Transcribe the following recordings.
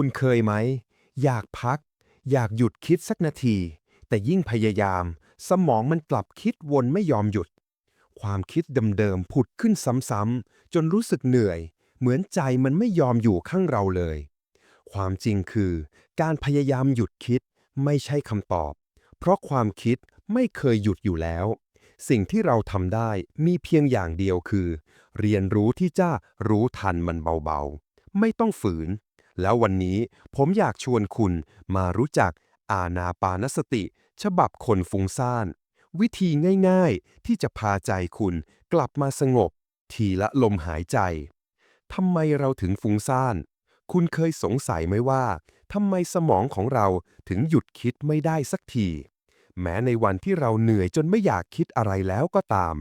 คุณเคยไหม อยากพัก อยากหยุดคิดสักนาที แต่ยิ่งพยายาม สมองมันกลับคิดวนไม่ยอมหยุด ความคิดเดิมๆผุดขึ้นซ้ำๆจนรู้สึกเหนื่อย เหมือนใจมันไม่ยอมอยู่ข้างเราเลย ความจริงคือ การพยายามหยุดคิดไม่ใช่คำตอบ เพราะความคิดไม่เคยหยุดอยู่แล้ว สิ่งที่เราทำได้มีเพียงอย่างเดียวคือ เรียนรู้ที่จะรู้ทันมันเบาๆ ไม่ต้องฝืน แล้ววันนี้ผมอยากชวนคุณมารู้จักอาณาปานสติ ฉบับคนฟุ้งซ่าน วิธีง่ายๆ ที่จะพาใจคุณกลับมาสงบ ทีละลมหายใจทำไมเราถึงฟุ้งซ่าน คุณเคยสงสัยไหมว่าทำไมสมองของเราถึงหยุดคิดไม่ได้สักที แม้ในวันที่เราเหนื่อยจนไม่อยากคิดอะไรแล้วก็ตาม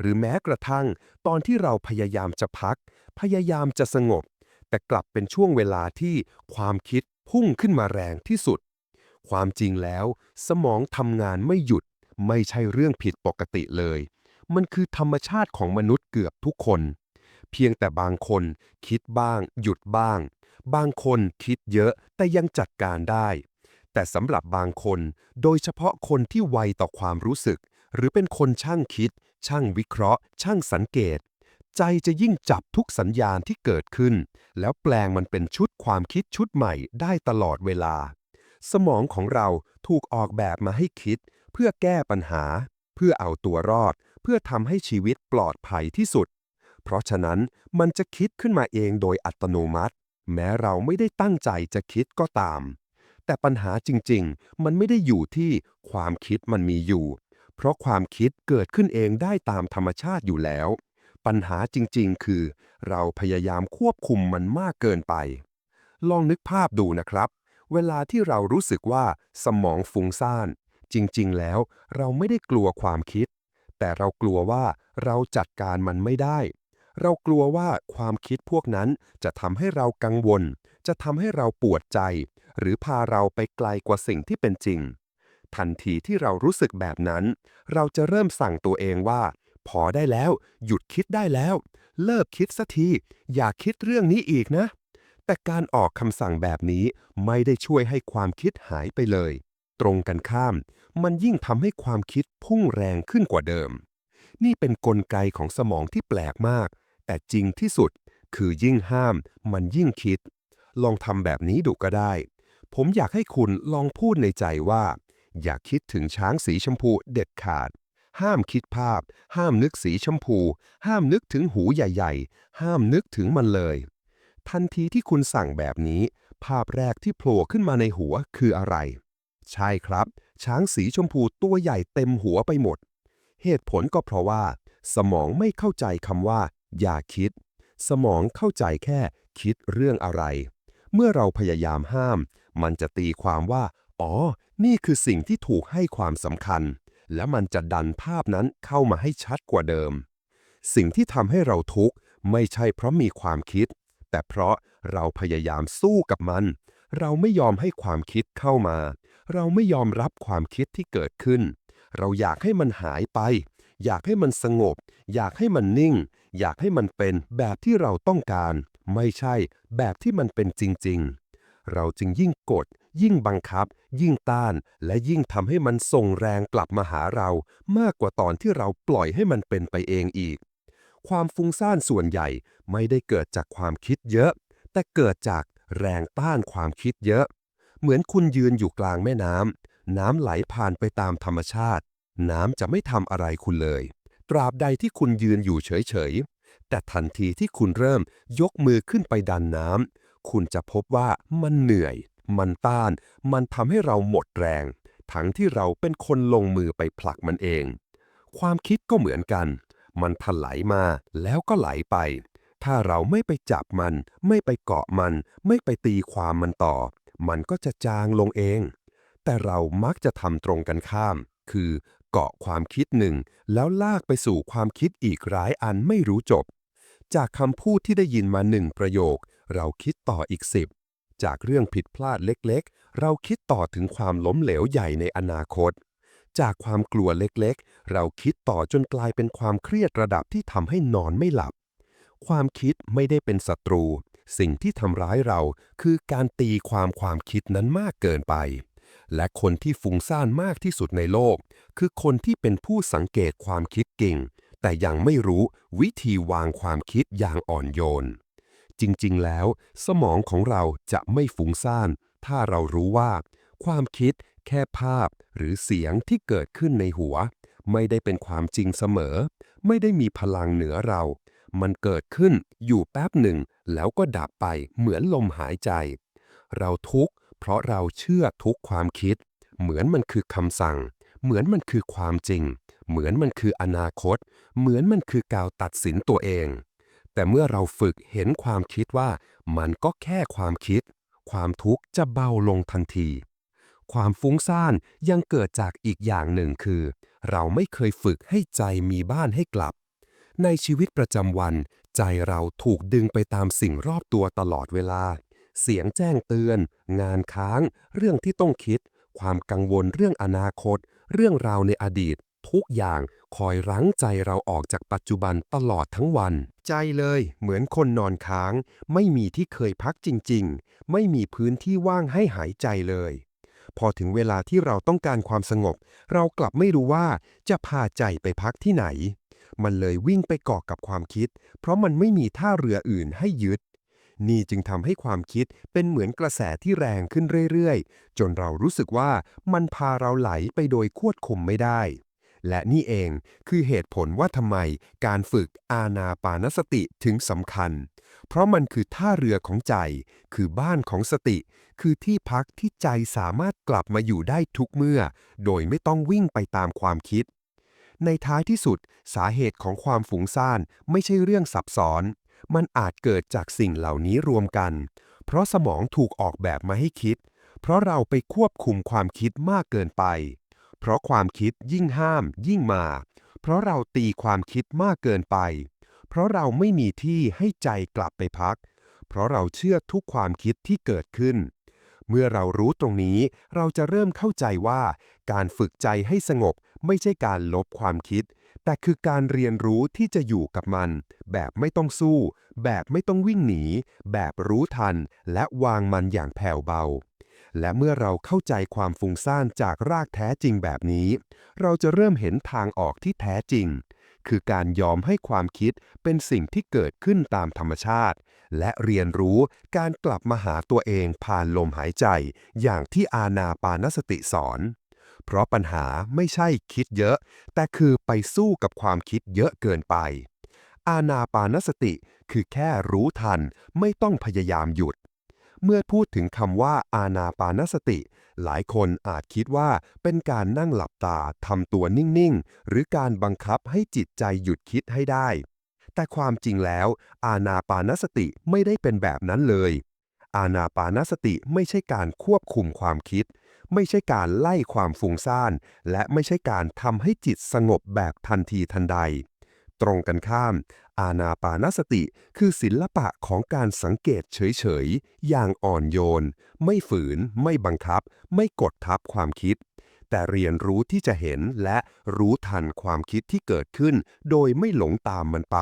หรือแม้กระทั่งตอนที่เราพยายามจะพัก พยายามจะสงบ แต่กลับเป็นช่วงเวลาที่ความคิดพุ่งขึ้นมาแรงที่สุด ความจริงแล้ว สมองทำงานไม่หยุด ไม่ใช่เรื่องผิดปกติเลย มันคือธรรมชาติของมนุษย์เกือบทุกคน เพียงแต่บางคนคิดบ้าง หยุดบ้าง บางคนคิดเยอะแต่ยังจัดการได้ แต่สำหรับบางคน โดยเฉพาะคนที่ไวต่อความรู้สึก หรือเป็นคนช่างคิด ช่างวิเคราะห์ ช่างสังเกต ใจจะยิ่งจับทุกสัญญาณที่เกิดขึ้น แล้วแปลงมันเป็นชุดความคิดชุดใหม่ได้ตลอดเวลา สมองของเราถูกออกแบบมาให้คิด เพื่อแก้ปัญหา เพื่อเอาตัวรอด เพื่อทำให้ชีวิตปลอดภัยที่สุด เพราะฉะนั้นมันจะคิดขึ้นมาเองโดยอัตโนมัติ แม้เราไม่ได้ตั้งใจจะคิดก็ตาม แต่ปัญหาจริงๆ มันไม่ได้อยู่ที่ความคิดมันมีอยู่ เพราะความคิดเกิดขึ้นเองได้ตามธรรมชาติอยู่แล้ว ปัญหาจริงๆ คือ เราพยายามควบคุมมันมากเกินไป ลองนึกภาพดูนะครับ เวลาที่เรารู้สึกว่าสมองฟุ้งซ่าน จริงๆ แล้วเราไม่ได้กลัวความคิด แต่เรากลัวว่าเราจัดการมันไม่ได้ เรากลัวว่าความคิดพวกนั้นจะทำให้เรากังวล จะทำให้เราปวดใจ หรือพาเราไปไกลกว่าสิ่งที่เป็นจริง ทันทีที่เรารู้สึกแบบนั้น เราจะเริ่มสั่งตัวเองว่า พอได้แล้ว หยุดคิดได้แล้ว เลิกคิดสักที อย่าคิดเรื่องนี้อีกนะ แต่การออกคำสั่งแบบนี้ไม่ได้ช่วยให้ความคิดหายไปเลย ตรงกันข้าม มันยิ่งทำให้ความคิดพุ่งแรงขึ้นกว่าเดิม นี่เป็นนกลไกของสมองที่แปลกมาก แต่จริงที่สุดคือยิ่งห้าม มันยิ่งคิด ลองทำแบบนี้ดูก็ได้ ผมอยากให้คุณลองพูดในใจว่า อย่าคิดถึงช้างสีชมพูเด็ดขาด ห้ามคิดภาพ ห้ามนึกสีชมพู ห้ามนึกถึงหูใหญ่ ๆ ห้ามนึกถึงมันเลย ทันทีที่คุณสั่งแบบนี้ ภาพแรกที่โผล่ขึ้นมาในหัวคืออะไร ใช่ครับ ช้างสีชมพูตัวใหญ่เต็มหัวไปหมด เหตุผลก็เพราะว่า สมองไม่เข้าใจคำว่า อย่าคิด สมองเข้าใจแค่คิดเรื่องอะไร เมื่อเราพยายามห้าม มันจะตีความว่า อ๋อ นี่คือสิ่งที่ถูกให้ความสำคัญ และมันจะดันภาพนั้นเข้ามาให้ชัดกว่าเดิม สิ่งที่ทำให้เราทุกข์ไม่ใช่เพราะมีความคิด แต่เพราะเราพยายามสู้กับมัน เราไม่ยอมให้ความคิดเข้ามา เราไม่ยอมรับความคิดที่เกิดขึ้น เราอยากให้มันหายไป อยากให้มันสงบ อยากให้มันนิ่ง อยากให้มันเป็นแบบที่เราต้องการ ไม่ใช่แบบที่มันเป็นจริง ๆ เราจึงยิ่งกด ยิ่งบังคับ ยิ่งต้าน และยิ่งทำให้มันส่งแรงกลับมาหาเรา มากกว่าตอนที่เราปล่อยให้มันเป็นไปเองอีก ความฟุ้งซ่านส่วนใหญ่ไม่ได้เกิดจากความคิดเยอะ แต่เกิดจากแรงต้านความคิดเยอะ เหมือนคุณยืนอยู่กลางแม่น้ำน้ำไหลผ่านไปตามธรรมชาติ น้ำจะไม่ทำอะไรคุณเลย ตราบใดที่คุณยืนอยู่เฉยๆ แต่ทันทีที่คุณเริ่มยกมือขึ้นไปดันน้ำคุณจะพบว่ามันเหนื่อย มันต้าน มันทำให้เราหมดแรง ทั้งที่เราเป็นคนลงมือไปผลักมันเอง ความคิดก็เหมือนกัน มันถลายมาแล้วก็ไหลไป ถ้าเราไม่ไปจับมัน ไม่ไปเกาะมัน ไม่ไปตีความมันต่อ มันก็จะจางลงเอง แต่เรามักจะทำตรงกันข้าม คือเกาะความคิดหนึ่ง แล้วลากไปสู่ความคิดอีกหลายอันไม่รู้จบ จากคำพูดที่ได้ยินมาหนึ่งประโยค เราคิดต่ออีกสิบ จากเรื่องผิดพลาดเล็กๆ เราคิดต่อถึงความล้มเหลวใหญ่ในอนาคต จากความกลัวเล็กๆ เราคิดต่อจนกลายเป็นความเครียดระดับที่ทำให้นอนไม่หลับ ความคิดไม่ได้เป็นศัตรู สิ่งที่ทำร้ายเราคือการตีความความคิดนั้นมากเกินไป และคนที่ฟุ้งซ่านมากที่สุดในโลก คือคนที่เป็นผู้สังเกตความคิดเก่ง แต่ยังไม่รู้วิธีวางความคิดอย่างอ่อนโยน จริงๆ แล้ว สมองของเราจะไม่ฟุ้งซ่าน ถ้าเรารู้ว่า ความคิดแค่ภาพหรือเสียงที่เกิดขึ้นในหัว ไม่ได้เป็นความจริงเสมอ ไม่ได้มีพลังเหนือเรา มันเกิดขึ้นอยู่แป๊บหนึ่ง แล้วก็ดับไปเหมือนลมหายใจ เราทุกข์เพราะเราเชื่อทุกความคิด เหมือนมันคือคำสั่ง เหมือนมันคือความจริง เหมือนมันคืออนาคต เหมือนมันคือกาวตัดสินตัวเอง แต่เมื่อเราฝึกเห็นความคิดว่ามันก็แค่ความคิด ความทุกข์จะเบาลงทันที ความฟุ้งซ่านยังเกิดจากอีกอย่างหนึ่งคือ เราไม่เคยฝึกให้ใจมีบ้านให้กลับ ในชีวิตประจำวัน ใจเราถูกดึงไปตามสิ่งรอบตัวตลอดเวลา เสียงแจ้งเตือน งานค้าง เรื่องที่ต้องคิด ความกังวลเรื่องอนาคต เรื่องราวในอดีต ทุกอย่างคอยรั้งใจเราออกจากปัจจุบันตลอดทั้งวัน ใจเลยเหมือนคนนอนค้าง ไม่มีที่เคยพักจริง ๆ ไม่มีพื้นที่ว่างให้หายใจเลย พอถึงเวลาที่เราต้องการความสงบ เรากลับไม่รู้ว่าจะพาใจไปพักที่ไหน มันเลยวิ่งไปเกาะกับความคิด เพราะมันไม่มีท่าเรืออื่นให้ยึดนี่จึงทำให้ความคิดเป็นเหมือนกระแสที่แรงขึ้นเรื่อยๆ จนเรารู้สึกว่ามันพาเราไหลไปโดยควบคุมไม่ได้ และนี่เองคือเหตุผลว่าทำไมการฝึกอาณาปานสติถึงสำคัญ เพราะมันคือท่าเรือของใจ คือบ้านของสติ คือที่พักที่ใจสามารถกลับมาอยู่ได้ทุกเมื่อ โดยไม่ต้องวิ่งไปตามความคิด ในท้ายที่สุด สาเหตุของความฝูงซ่านไม่ใช่เรื่องซับซ้อน มันอาจเกิดจากสิ่งเหล่านี้รวมกัน เพราะสมองถูกออกแบบมาให้คิด เพราะเราไปควบคุมความคิดมากเกินไป เพราะความคิดยิ่งห้ามยิ่งมา เพราะเราตีความคิดมากเกินไป เพราะเราไม่มีที่ให้ใจกลับไปพัก เพราะเราเชื่อทุกความคิดที่เกิดขึ้น เมื่อเรารู้ตรงนี้ เราจะเริ่มเข้าใจว่า การฝึกใจให้สงบไม่ใช่การลบความคิด แต่คือการเรียนรู้ที่จะอยู่กับมัน แบบไม่ต้องสู้ แบบไม่ต้องวิ่งหนี แบบรู้ทัน และวางมันอย่างแผ่วเบา และเมื่อเราเข้าใจความฟุ้งซ่านจากรากแท้จริงแบบนี้ เราจะเริ่มเห็นทางออกที่แท้จริง คือการยอมให้ความคิดเป็นสิ่งที่เกิดขึ้นตามธรรมชาติ และเรียนรู้การกลับมาหาตัวเองผ่านลมหายใจ อย่างที่อาณาปานสติสอน เพราะปัญหาไม่ใช่คิดเยอะ แต่คือไปสู้กับความคิดเยอะเกินไปอาณาปานสติคือแค่รู้ทันไม่ต้องพยายามหยุด เมื่อพูดถึงคำว่าอาณาปานสติ หลายคนอาจคิดว่าเป็นการนั่งหลับตาทำตัวนิ่ง ๆ หรือการบังคับให้จิตใจหยุดคิดให้ได้ แต่ความจริงแล้ว อาณาปานสติไม่ได้เป็นแบบนั้นเลย อาณาปานสติไม่ใช่การควบคุมความคิด ไม่ใช่การไล่ความฟุ้งซ่าน และไม่ใช่การทำให้จิตสงบแบบทันทีทันใด ตรงกันข้าม อาณาปานสติคือศิลปะของการสังเกตเฉยๆ อย่างอ่อนโยน ไม่ฝืน ไม่บังคับ ไม่กดทับความคิด แต่เรียนรู้ที่จะเห็นและรู้ทันความคิดที่เกิดขึ้น โดยไม่หลงตามมันไป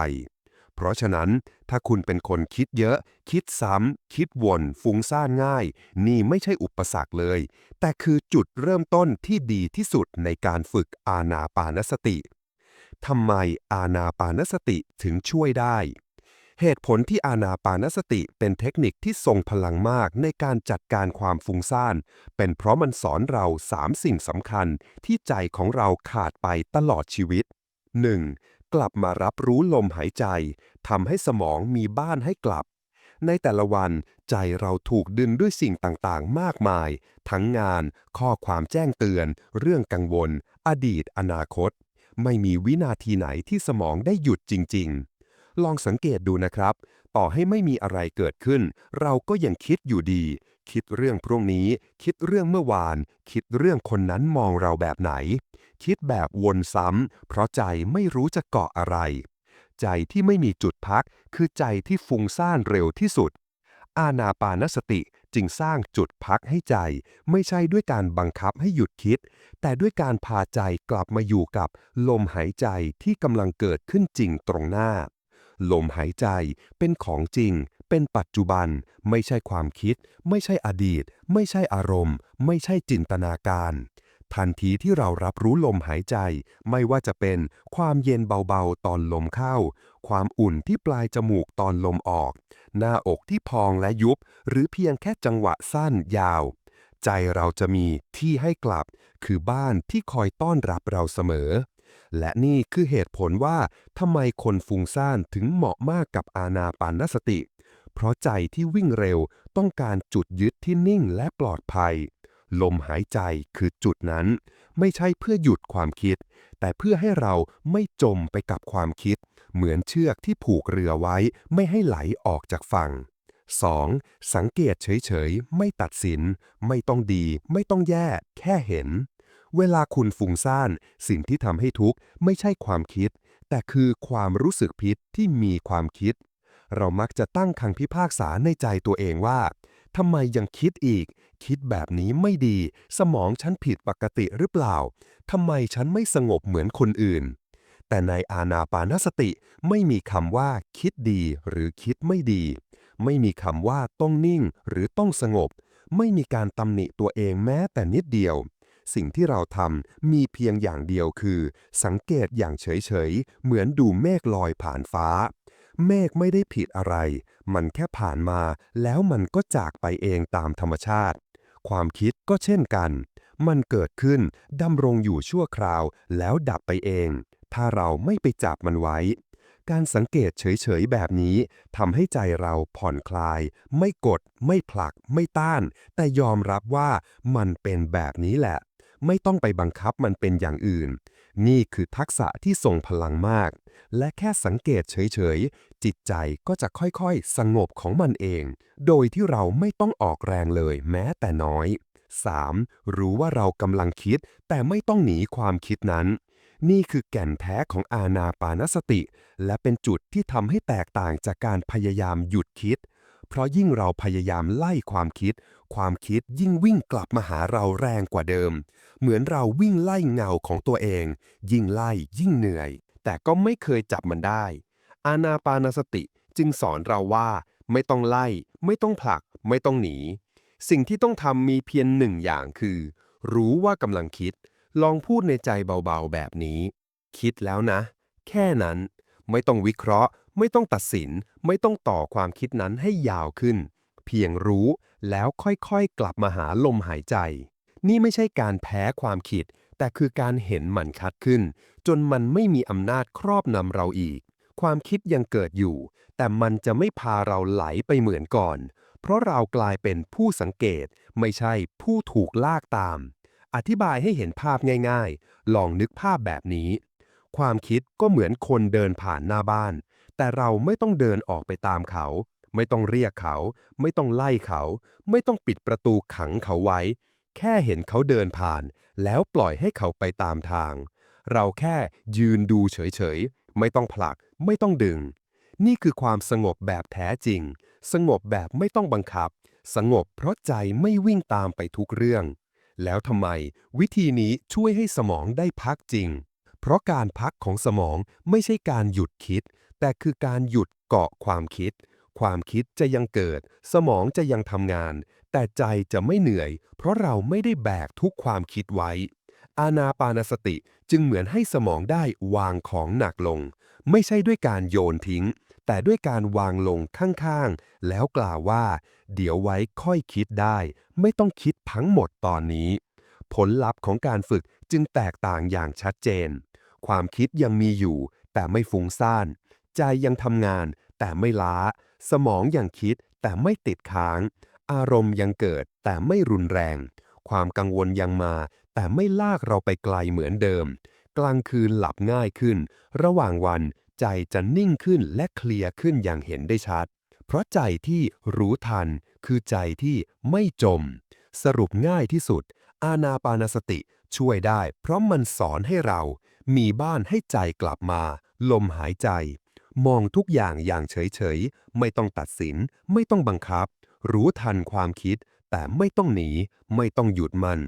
เพราะฉะนั้น ถ้าคุณเป็นคนคิดเยอะ คิดซ้ำ คิดวนฟุ้งซ่านง่าย นี่ไม่ใช่อุปสรรคเลย แต่คือจุดเริ่มต้นที่ดีที่สุดในการฝึกอาณาปานสติ ทำไมอาณาปานสติถึงช่วยได้ เหตุผลที่อาณาปานสติเป็นเทคนิคที่ทรงพลังมากในการจัดการความฟุ้งซ่าน เป็นเพราะมันสอนเราสามสิ่งสำคัญที่ใจของเราขาดไปตลอดชีวิต 1. กลับมารับรู้ลมหายใจทำให้สมองมีบ้านให้กลับ ในแต่ละวันใจเราถูกดึงด้วยสิ่งต่างๆ มากมาย ทั้งงาน ข้อความแจ้งเตือน เรื่องกังวล อดีต อนาคต ไม่มีวินาทีไหนที่สมองได้หยุดจริง ๆ ลองสังเกตดูนะครับ ต่อให้ไม่มีอะไรเกิดขึ้น เราก็ยังคิดอยู่ดี คิดเรื่องพรุ่งนี้ คิดเรื่องเมื่อวาน คิดเรื่องคนนั้นมองเราแบบไหน คิดแบบวนซ้ำเพราะใจไม่รู้จะเกาะอะไร ใจที่ไม่มีจุดพัก คือใจที่ฟุ้งซ่านเร็วที่สุด อาณาปานสติ จึงสร้างจุดพักให้ใจ ไม่ใช่ด้วยการบังคับให้หยุดคิด แต่ด้วยการพาใจกลับมาอยู่กับลมหายใจที่กำลังเกิดขึ้นจริงตรงหน้า ลมหายใจเป็นของจริง เป็นปัจจุบัน ไม่ใช่ความคิด ไม่ใช่อดีต ไม่ใช่อารมณ์ ไม่ใช่จินตนาการทันทีที่เรารับรู้ลมหายใจ ไม่ว่าจะเป็นความเย็นเบาๆตอนลมเข้า ความอุ่นที่ปลายจมูกตอนลมออก หน้าอกที่พองและยุบ หรือเพียงแค่จังหวะสั้นยาว ใจเราจะมีที่ให้กลับ คือบ้านที่คอยต้อนรับเราเสมอ และนี่คือเหตุผลว่าทำไมคนฟุ้งซ่านถึงเหมาะมากกับอาณาปานสติ เพราะใจที่วิ่งเร็วต้องการจุดยึดที่นิ่งและปลอดภัย ลมหายใจคือจุดนั้น ไม่ใช่เพื่อหยุดความคิด แต่เพื่อให้เราไม่จมไปกับความคิด เหมือนเชือกที่ผูกเรือไว้ไม่ให้ไหลออกจากฝั่ง 2. สังเกตเฉยๆ ไม่ตัดสิน ไม่ต้องดี ไม่ต้องแย่ แค่เห็น เวลาคุณฟุ้งซ่าน สิ่งที่ทำให้ทุกข์ไม่ใช่ความคิด แต่คือความรู้สึกผิดที่มีความคิด เรามักจะตั้งคำพิพากษาในใจตัวเองว่าทำไมยังคิดอีก คิดแบบนี้ไม่ดี สมองฉันผิดปกติหรือเปล่าทำไมฉันไม่สงบเหมือนคนอื่น แต่ในอานาปานสติไม่มีคำว่า คิดดี หรือคิดไม่ดี ไม่มีคำว่าต้องนิ่ง หรือต้องสงบ ไม่มีการตำหนิตัวเองแม้แต่นิดเดียว สิ่งที่เราทำมีเพียงอย่างเดียวคือ สังเกตอย่างเฉยๆ เหมือนดูเมฆลอยผ่านฟ้าเมฆไม่ได้ผิดอะไร มันแค่ผ่านมา แล้วมันก็จากไปเองตามธรรมชาติ ความคิดก็เช่นกัน มันเกิดขึ้นดำรงอยู่ชั่วคราวแล้วดับไปเอง ถ้าเราไม่ไปจับมันไว้ การสังเกตเฉยๆแบบนี้ทำให้ใจเราผ่อนคลาย ไม่กด ไม่ผลัก ไม่ต้าน แต่ยอมรับว่ามันเป็นแบบนี้แหละ ไม่ต้องไปบังคับมันเป็นอย่างอื่น นี่คือทักษะที่ทรงพลังมาก และแค่สังเกตเฉยๆ จิตใจก็จะค่อยๆ สงบของมันเอง โดยที่เราไม่ต้องออกแรงเลยแม้แต่น้อย 3. รู้ว่าเรากำลังคิด แต่ไม่ต้องหนีความคิดนั้น นี่คือแก่นแท้ของอาณาปานสติ และเป็นจุดที่ทำให้แตกต่างจากการพยายามหยุดคิด เพราะยิ่งเราพยายามไล่ความคิด ความคิดยิ่งวิ่งกลับมาหาเราแรงกว่าเดิม เหมือนเราวิ่งไล่เงาของตัวเอง ยิ่งไล่ยิ่งเหนื่อย แต่ก็ไม่เคยจับมันได้ อาณาปานสติจึงสอนเราว่า ไม่ต้องไล่ ไม่ต้องผลัก ไม่ต้องหนี สิ่งที่ต้องทำมีเพียงหนึ่งอย่างคือ รู้ว่ากำลังคิด ลองพูดในใจเบาๆแบบนี้ คิดแล้วนะ แค่นั้น ไม่ต้องวิเคราะห์ ไม่ต้องตัดสิน ไม่ต้องต่อความคิดนั้นให้ยาวขึ้น เพียงรู้ แล้วค่อยๆกลับมาหาลมหายใจ นี่ไม่ใช่การแพ้ความคิด แต่คือการเห็นมันชัดขึ้น จนมันไม่มีอำนาจครอบนำเราอีก ความคิดยังเกิดอยู่ แต่มันจะไม่พาเราไหลไปเหมือนก่อน เพราะเรากลายเป็นผู้สังเกต ไม่ใช่ผู้ถูกลากตาม อธิบายให้เห็นภาพง่าย ๆ ลองนึกภาพแบบนี้ ความคิดก็เหมือนคนเดินผ่านหน้าบ้าน แต่เราไม่ต้องเดินออกไปตามเขา ไม่ต้องเรียกเขา ไม่ต้องไล่เขา ไม่ต้องปิดประตูขังเขาไว้ แค่เห็นเขาเดินผ่าน แล้วปล่อยให้เขาไปตามทาง เราแค่ยืนดูเฉยๆ ไม่ต้องผลัก ไม่ต้องดึง นี่คือความสงบแบบแท้จริง สงบแบบไม่ต้องบังคับ สงบเพราะใจไม่วิ่งตามไปทุกเรื่อง แล้วทำไม วิธีนี้ช่วยให้สมองได้พักจริง เพราะการพักของสมองไม่ใช่การหยุดคิด แต่คือการหยุดเกาะความคิด ความคิดจะยังเกิด สมองจะยังทำงาน แต่ใจจะไม่เหนื่อย เพราะเราไม่ได้แบกทุกความคิดไว้ อาณาปานสติจึงเหมือนให้สมองได้วางของหนักลง ไม่ใช่ด้วยการโยนทิ้ง แต่ด้วยการวางลงข้างๆ แล้วกล่าวว่า เดี๋ยวไว้ค่อยคิดได้ ไม่ต้องคิดทั้งหมดตอนนี้ ผลลัพธ์ของการฝึกจึงแตกต่างอย่างชัดเจน ความคิดยังมีอยู่ แต่ไม่ฟุ้งซ่าน ใจยังทำงาน แต่ไม่ล้า สมองยังคิดแต่ไม่ติดค้าง อารมณ์ยังเกิดแต่ไม่รุนแรง ความกังวลยังมา แต่ไม่ลากเราไปไกลเหมือนเดิม กลางคืนหลับง่ายขึ้น ระหว่างวันใจจะนิ่งขึ้นและเคลียร์ขึ้นอย่างเห็นได้ชัด เพราะใจที่รู้ทันคือใจที่ไม่จม สรุปง่ายที่สุด อาณาปานสติช่วยได้ เพราะมันสอนให้เรา มีบ้านให้ใจกลับมา ลมหายใจ มองทุกอย่างอย่างเฉยๆ ไม่ต้องตัดสิน ไม่ต้องบังคับ รู้ทันความคิด แต่ไม่ต้องหนี ไม่ต้องหยุดมัน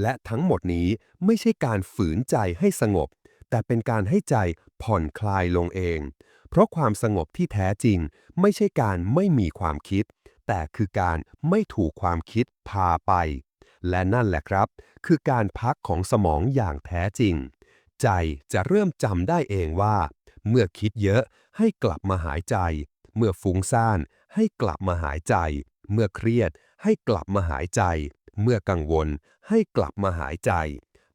และทั้งหมดนี้ไม่ใช่การฝืนใจให้สงบ แต่เป็นการให้ใจผ่อนคลายลงเอง เพราะความสงบที่แท้จริง ไม่ใช่การไม่มีความคิด แต่คือการไม่ถูกความคิดพาไป และนั่นแหละครับ คือการพักของสมองอย่างแท้จริง ใจจะเริ่มจำได้เองว่าเมื่อคิดเยอะ ให้กลับมาหายใจ เมื่อฟุ้งซ่าน ให้กลับมาหายใจ เมื่อเครียด ให้กลับมาหายใจ เมื่อกังวล ให้กลับมาหายใจ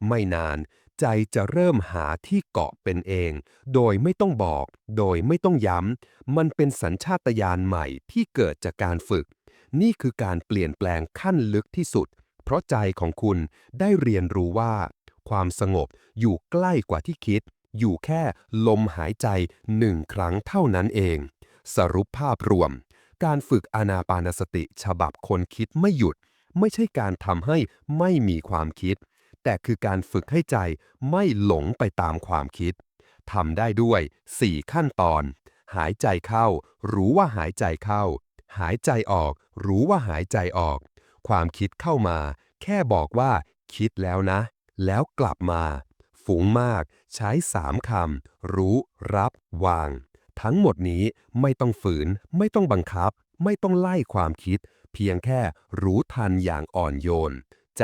ไม่นาน ใจจะเริ่มหาที่เกาะเป็นเอง โดยไม่ต้องบอก โดยไม่ต้องย้ำ มันเป็นสัญชาตญาณใหม่ที่เกิดจากการฝึก นี่คือการเปลี่ยนแปลงขั้นลึกที่สุด เพราะใจของคุณได้เรียนรู้ว่า ความสงบอยู่ใกล้กว่าที่คิด อยู่แค่ลมหายใจหนึ่งครั้งเท่านั้นเอง สรุปภาพรวม การฝึกอานาปานสติฉบับคนคิดไม่หยุด ไม่ใช่การทำให้ไม่มีความคิด แต่คือการฝึกให้ใจไม่หลงไปตามความคิดทำได้ด้วย 4 ขั้นตอน หายใจเข้า รู้ว่าหายใจเข้า หายใจออก รู้ว่าหายใจออก ความคิดเข้ามา แค่บอกว่า คิดแล้วนะ แล้วกลับมา ฝูงมาก ใช้สามคำ รู้ รับ วาง ทั้งหมดนี้ไม่ต้องฝืน ไม่ต้องบังคับ ไม่ต้องไล่ความคิด เพียงแค่รู้ทันอย่างอ่อนโยน ใจ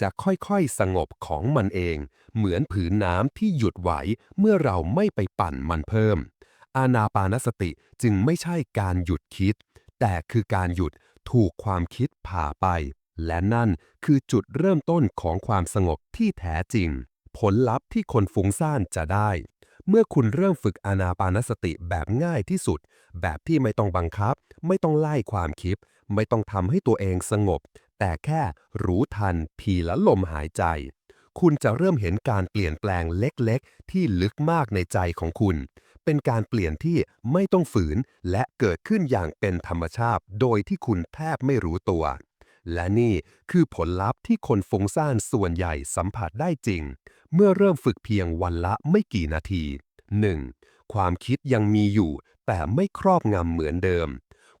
จะค่อยๆ สงบของมันเอง เหมือนผืนน้ำที่หยุดไหวเมื่อเราไม่ไปปั่นมันเพิ่ม อานาปานสติจึงไม่ใช่การหยุดคิด แต่คือการหยุดถูกความคิดผ่าไป และนั่นคือจุดเริ่มต้นของความสงบที่แท้จริง ผลลัพธ์ที่คนฟุ้งซ่านจะได้ เมื่อคุณเริ่มฝึกอานาปานสติแบบง่ายที่สุด แบบที่ไม่ต้องบังคับ ไม่ต้องไล่ความคิด ไม่ต้องทำให้ตัวเองสงบ แต่แค่รู้ทันทีละลมหายใจ คุณจะเริ่มเห็นการเปลี่ยนแปลงเล็กๆ ที่ลึกมากในใจของคุณ เป็นการเปลี่ยนที่ไม่ต้องฝืน และเกิดขึ้นอย่างเป็นธรรมชาติ โดยที่คุณแทบไม่รู้ตัวและนี่คือผลลัพธ์ที่คนฟุ้งซ่านส่วนใหญ่สัมผัสได้จริง เมื่อเริ่มฝึกเพียงวันละไม่กี่นาที 1. ความคิดยังมีอยู่ แต่ไม่ครอบงำเหมือนเดิม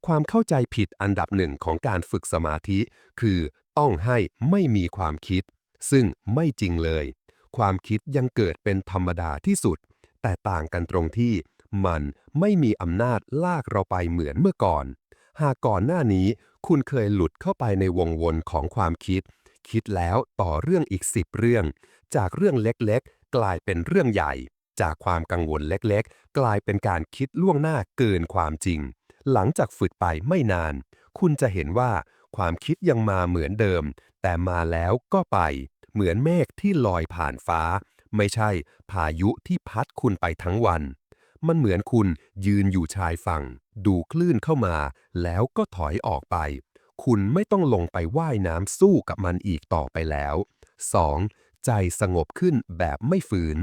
ความเข้าใจผิดอันดับหนึ่งของการฝึกสมาธิ คือต้องให้ไม่มีความคิด ซึ่งไม่จริงเลย ความคิดยังเกิดเป็นธรรมดาที่สุด แต่ต่างกันตรงที่ มันไม่มีอำนาจลากเราไปเหมือนเมื่อก่อน หากก่อนหน้านี้คุณเคยหลุดเข้าไปในวงวนของความคิด คิดแล้วต่อเรื่องอีกสิบเรื่อง จากเรื่องเล็กๆ กลายเป็นเรื่องใหญ่ จากความกังวลเล็กๆ กลายเป็นการคิดล่วงหน้าเกินความจริง หลังจากฝึกไปไม่นาน คุณจะเห็นว่าความคิดยังมาเหมือนเดิม แต่มาแล้วก็ไป เหมือนเมฆที่ลอยผ่านฟ้า ไม่ใช่พายุที่พัดคุณไปทั้งวันมันเหมือนคุณยืนอยู่ชายฝั่ง ดูคลื่นเข้ามา แล้วก็ถอยออกไป คุณไม่ต้องลงไปว่ายน้ำสู้กับมันอีกต่อไปแล้ว 2. ใจสงบขึ้นแบบไม่ฝืน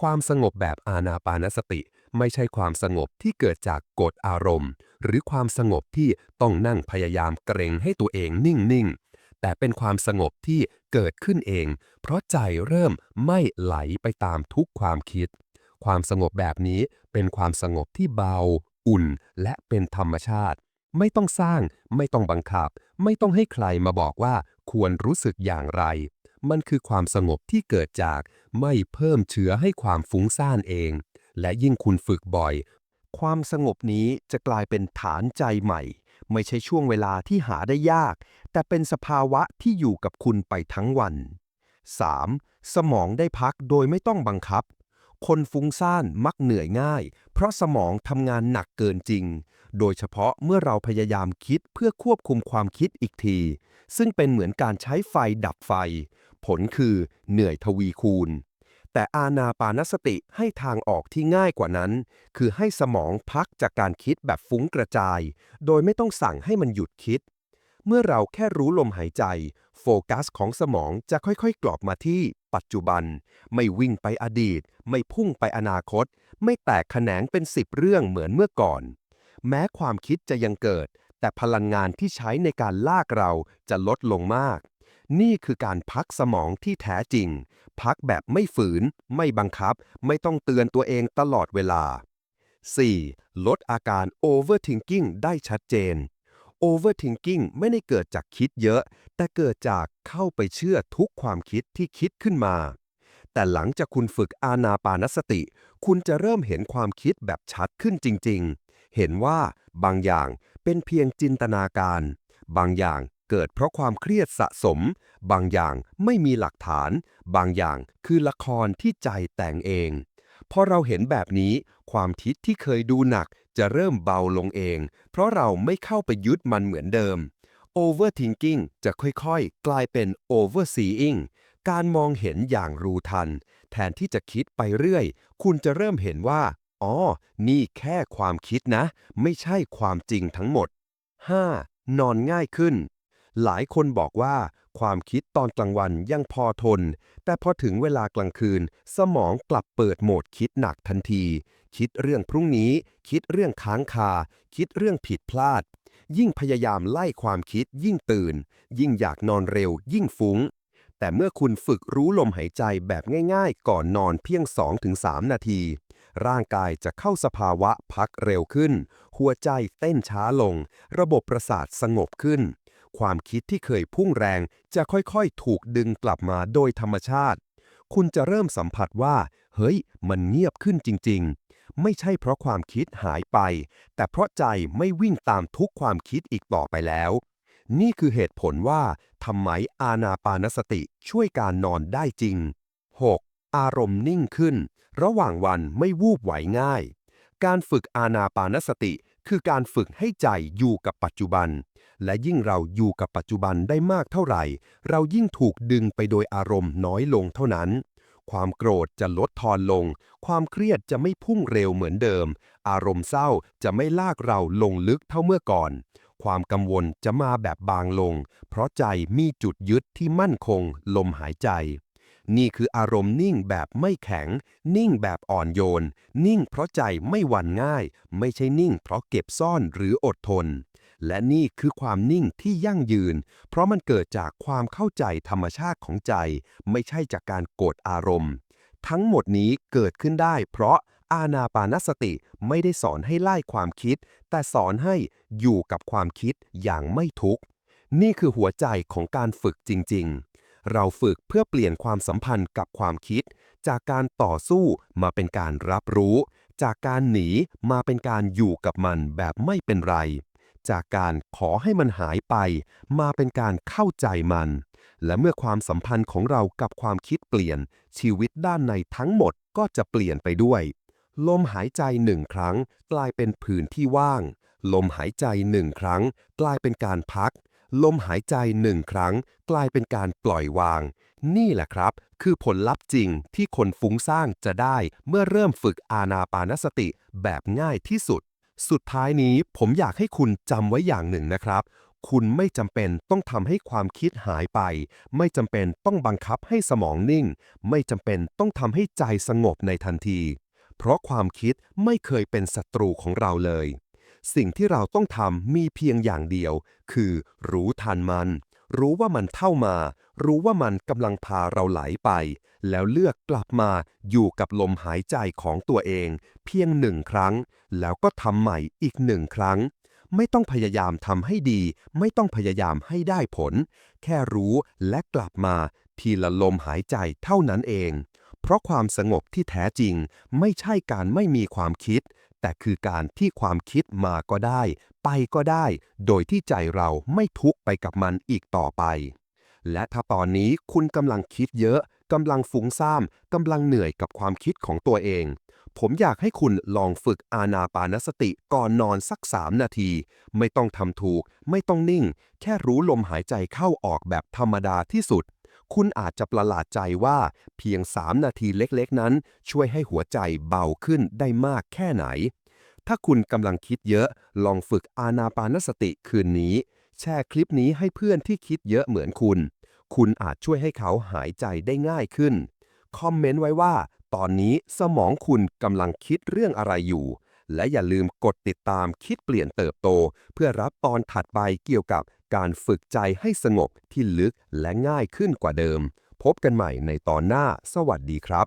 ความสงบแบบอานาปานสติ ไม่ใช่ความสงบที่เกิดจากกฎอารมณ์ หรือความสงบที่ต้องนั่งพยายามเกรงให้ตัวเองนิ่งๆ แต่เป็นความสงบที่เกิดขึ้นเอง เพราะใจเริ่มไม่ไหลไปตามทุกความคิด ความสงบแบบนี้เป็นความสงบที่เบา อุ่น และเป็นธรรมชาติ ไม่ต้องสร้าง ไม่ต้องบังคับ ไม่ต้องให้ใครมาบอกว่าควรรู้สึกอย่างไร มันคือความสงบที่เกิดจาก ไม่เพิ่มเชื้อให้ความฟุ้งซ่านเอง และยิ่งคุณฝึกบ่อย ความสงบนี้จะกลายเป็นฐานใจใหม่ ไม่ใช่ช่วงเวลาที่หาได้ยาก แต่เป็นสภาวะที่อยู่กับคุณไปทั้งวัน 3. สมองได้พักโดยไม่ต้องบังคับ คนฟุ้งซ่านมักเหนื่อยง่าย เพราะสมองทำงานหนักเกินจริง โดยเฉพาะเมื่อเราพยายามคิดเพื่อควบคุมความคิดอีกที ซึ่งเป็นเหมือนการใช้ไฟดับไฟ ผลคือเหนื่อยทวีคูณ แต่อาณาปานสติให้ทางออกที่ง่ายกว่านั้น คือให้สมองพักจากการคิดแบบฟุ้งกระจาย โดยไม่ต้องสั่งให้มันหยุดคิด เมื่อเราแค่รู้ลมหายใจ โฟกัสของสมองจะค่อยๆ กลับมาที่ปัจจุบัน ไม่วิ่งไปอดีต ไม่พุ่งไปอนาคต ไม่แตกแขนงเป็นสิบเรื่องเหมือนเมื่อก่อน แม้ความคิดจะยังเกิด แต่พลังงานที่ใช้ในการลากเราจะลดลงมาก นี่คือการพักสมองที่แท้จริง พักแบบไม่ฝืน ไม่บังคับ ไม่ต้องเตือนตัวเองตลอดเวลา 4. ลดอาการ overthinking ได้ชัดเจน overthinking ไม่ได้เกิดจากคิดเยอะ แต่เกิดจากเข้าไปเชื่อทุกความคิดที่คิดขึ้นมา แต่หลังจากคุณฝึกอานาปานสติ คุณจะเริ่มเห็นความคิดแบบชัดขึ้นจริง เห็นว่าบางอย่างเป็นเพียงจินตนาการ บางอย่างเกิดเพราะความเครียดสะสม บางอย่างไม่มีหลักฐาน บางอย่างคือละครที่ใจแต่งเอง พอเราเห็นแบบนี้ ความคิดที่เคยดูหนักจะเริ่มเบาลงเอง เพราะเราไม่เข้าไปยึดมันเหมือนเดิม overthinking จะค่อยๆ กลายเป็น overseeing การมองเห็นอย่างรู้ทัน แทนที่จะคิดไปเรื่อย คุณจะเริ่มเห็นว่า อ๋อ นี่แค่ความคิดนะ ไม่ใช่ความจริงทั้งหมด 5. นอนง่ายขึ้น หลายคนบอกว่า ความคิดตอนกลางวันยังพอทน แต่พอถึงเวลากลางคืน สมองกลับเปิดโหมดคิดหนักทันที คิดเรื่องพรุ่งนี้ คิดเรื่องค้างคา คิดเรื่องผิดพลาด ยิ่งพยายามไล่ความคิดยิ่งตื่น ยิ่งอยากนอนเร็ว ยิ่งฟุ้ง แต่เมื่อคุณฝึกรู้ลมหายใจแบบง่าย ๆ ก่อนนอนเพียง 2-3 นาที ร่างกายจะเข้าสภาวะพักเร็วขึ้น หัวใจเต้นช้าลง ระบบประสาทสงบขึ้น ความคิดที่เคยพุ่งแรงจะค่อยๆ ถูกดึงกลับมาโดยธรรมชาติ คุณจะเริ่มสัมผัสว่า เฮ้ย มันเงียบขึ้นจริง ๆ ไม่ใช่เพราะความคิดหายไป แต่เพราะใจไม่วิ่งตามทุกความคิดอีกต่อไปแล้วนี่คือเหตุผลว่าทำไมอาณาปานสติช่วยการนอนได้จริง 6. อารมณ์นิ่งขึ้น ระหว่างวันไม่วูบไหวง่าย การฝึกอาณาปานสติ คือการฝึกให้ใจอยู่กับปัจจุบัน และยิ่งเราอยู่กับปัจจุบันได้มากเท่าไหร่ เรายิ่งถูกดึงไปโดยอารมณ์น้อยลงเท่านั้น ความโกรธจะลดทอนลง ความเครียดจะไม่พุ่งเร็วเหมือนเดิม อารมณ์เศร้าจะไม่ลากเราลงลึกเท่าเมื่อก่อน ความกังวลจะมาแบบบางลง เพราะใจมีจุดยึดที่มั่นคง ลมหายใจ นี่คืออารมณ์นิ่งแบบไม่แข็ง นิ่งแบบอ่อนโยน นิ่งเพราะใจไม่หวั่นง่าย ไม่ใช่นิ่งเพราะเก็บซ่อนหรืออดทน และนี่คือความนิ่งที่ยั่งยืน เพราะมันเกิดจากความเข้าใจธรรมชาติของใจ ไม่ใช่จากการโกรธอารมณ์ ทั้งหมดนี้เกิดขึ้นได้ เพราะอาณาปานสติไม่ได้สอนให้ไล่ความคิด แต่สอนให้อยู่กับความคิดอย่างไม่ทุกข์ นี่คือหัวใจของการฝึกจริง ๆ เราฝึกเพื่อเปลี่ยนความสัมพันธ์กับความคิด จากการต่อสู้มาเป็นการรับรู้ จากการหนีมาเป็นการอยู่กับมันแบบไม่เป็นไร จากการขอให้มันหายไป มาเป็นการเข้าใจมัน และเมื่อความสัมพันธ์ของเรากับความคิดเปลี่ยน ชีวิตด้านในทั้งหมดก็จะเปลี่ยนไปด้วย ลมหายใจหนึ่งครั้ง กลายเป็นผืนที่ว่าง ลมหายใจหนึ่งครั้ง กลายเป็นการพัก ลมหายใจหนึ่งครั้ง กลายเป็นการปล่อยวาง นี่แหละครับ คือผลลัพธ์จริงที่คนฟุ้งซ่านจะได้เมื่อเริ่มฝึกอานาปานสติแบบง่ายที่สุด สุดท้ายนี้ผมอยากให้คุณจำไว้อย่างหนึ่งนะครับ คุณไม่จำเป็นต้องทำให้ความคิดหายไป ไม่จำเป็นต้องบังคับให้สมองนิ่ง ไม่จำเป็นต้องทำให้ใจสงบในทันที เพราะความคิดไม่เคยเป็นศัตรูของเราเลย สิ่งที่เราต้องทำมีเพียงอย่างเดียว คือรู้ทันมัน รู้ว่ามันเข้ามา รู้ว่ามันกำลังพาเราไหลไป แล้วเลือกกลับมาอยู่กับลมหายใจของตัวเอง เพียงหนึ่งครั้ง แล้วก็ทำใหม่อีกหนึ่งครั้ง ไม่ต้องพยายามทำให้ดี ไม่ต้องพยายามให้ได้ผล แค่รู้และกลับมา ทีละลมหายใจเท่านั้นเอง เพราะความสงบที่แท้จริง ไม่ใช่การไม่มีความคิด แต่คือการที่ความคิดมาก็ได้ ไปก็ได้ โดยที่ใจเราไม่ทุกข์ไปกับมันอีกต่อไป และถ้าตอนนี้คุณกำลังคิดเยอะกำลังฟุ้งซ่านกำลังเหนื่อยกับความคิดของตัวเอง ผมอยากให้คุณลองฝึกอานาปานสติก่อนนอนสัก3นาที ไม่ต้องทำถูก ไม่ต้องนิ่ง แค่รู้ลมหายใจเข้าออกแบบธรรมดาที่สุด คุณอาจจะประหลาดใจว่าเพียง 3 นาทีเล็กๆ นั้น ช่วยให้หัวใจเบาขึ้นได้มากแค่ไหน ถ้าคุณกำลังคิดเยอะลองฝึกอานาปานสติคืนนี้ แชร์คลิปนี้ให้เพื่อนที่คิดเยอะเหมือนคุณ คุณอาจช่วยให้เขาหายใจได้ง่ายขึ้น คอมเมนต์ไว้ว่า ตอนนี้สมองคุณกำลังคิดเรื่องอะไรอยู่ และอย่าลืมกดติดตามคิดเปลี่ยนเติบโต เพื่อรับตอนถัดไปเกี่ยวกับการฝึกใจให้สงบที่ลึกและง่ายขึ้นกว่าเดิม พบกันใหม่ในตอนหน้า สวัสดีครับ